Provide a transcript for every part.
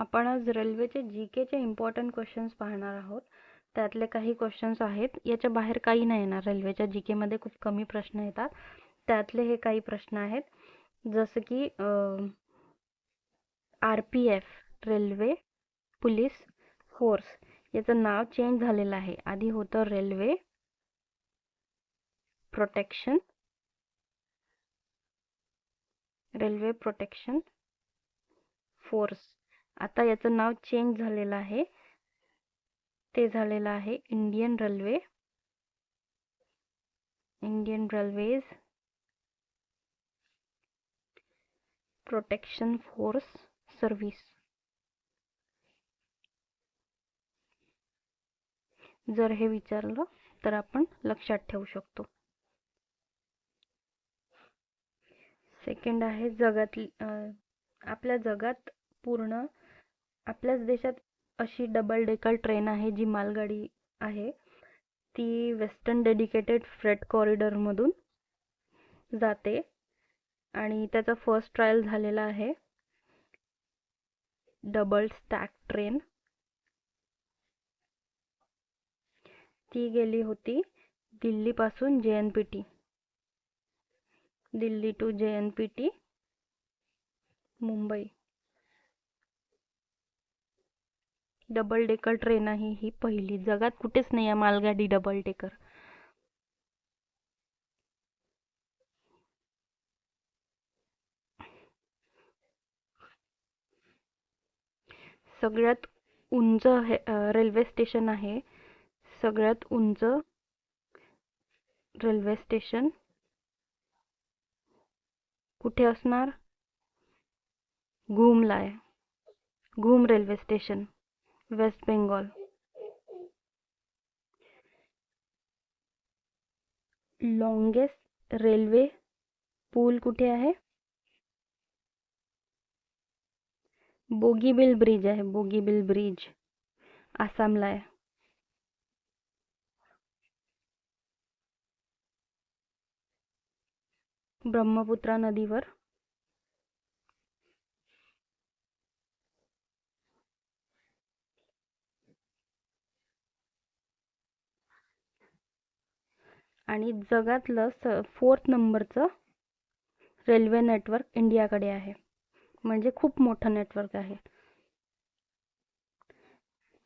आपण आज रेल्वेचे जी केचे इम्पॉर्टंट क्वेश्चन्स पाहणार आहोत. त्यातले काही क्वेश्चन्स आहेत. याच्या बाहेर काही नाही येणार. रेल्वेच्या जी केमध्ये खूप कमी प्रश्न येतात. त्यातले हे काही प्रश्न आहेत. जसं की R P F railway police force याचं नाव चेंज झालेलं आहे. आधी होतं railway protection railway protection force आता याचं नाव चेंज झालेलं आहे. ते झालेलं आहे Indian railway Indian railways protection force service जर हे विचारलं तर आपण लक्षात ठेवू शकतो. सेकंड आहे जगातली आपल्या जगात पूर्ण आपल्याच देशात अशी डबल डेकर ट्रेन आहे जी मालगाडी आहे. ती वेस्टर्न डेडिकेटेड फ्रेट कॉरिडॉरमधून जाते. आणि त्याचा फर्स्ट ट्रायल झालेला आहे. डबल स्टॅक ट्रेन ती गेली होती दिल्लीपासून J N P T Delhi to J N P T Mumbai. Double decker train आहे ही पहिली. जगात कुठेच नाही आहे मालगाडी डबल डेकर सगळ्यात उंच हे रेल्वे स्टेशन आहे. सगळ्यात उंच रेल्वे स्टेशन कुठे असणार? घूमला आहे. Ghum railway station West Bengal. Railway पूल कुठे आहे? बोगीबिल ब्रिज आहे, बोगीबिल ब्रिज, आसामला आहे. ब्रह्मपुत्रा नदीवर आणि जगातलं स फोर्थ नंबरचं रेल्वे नेटवर्क इंडियाकडे आहे. म्हणजे खूप मोठं नेटवर्क आहे.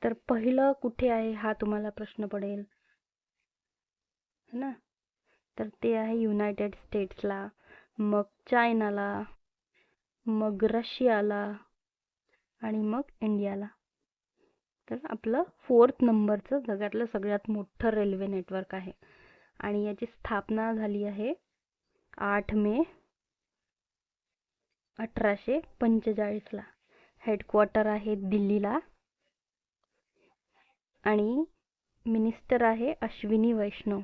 तर पहिलं कुठे आहे हा तुम्हाला प्रश्न पडेल. ना? तर ते आहे युनायटेड स्टेट्सला मग चायनाला मग रशियाला आणि मग इंडियाला. तर आपलं फोर्थ नंबरचं जगातलं सगळ्यात मोठं रेल्वे नेटवर्क आहे. आणि याची स्थापना झाली आहे आठ मे अठराशे पंचेचाळीसला. हेडक्वार्टर आहे दिल्लीला आणि मिनिस्टर आहे अश्विनी वैष्णव.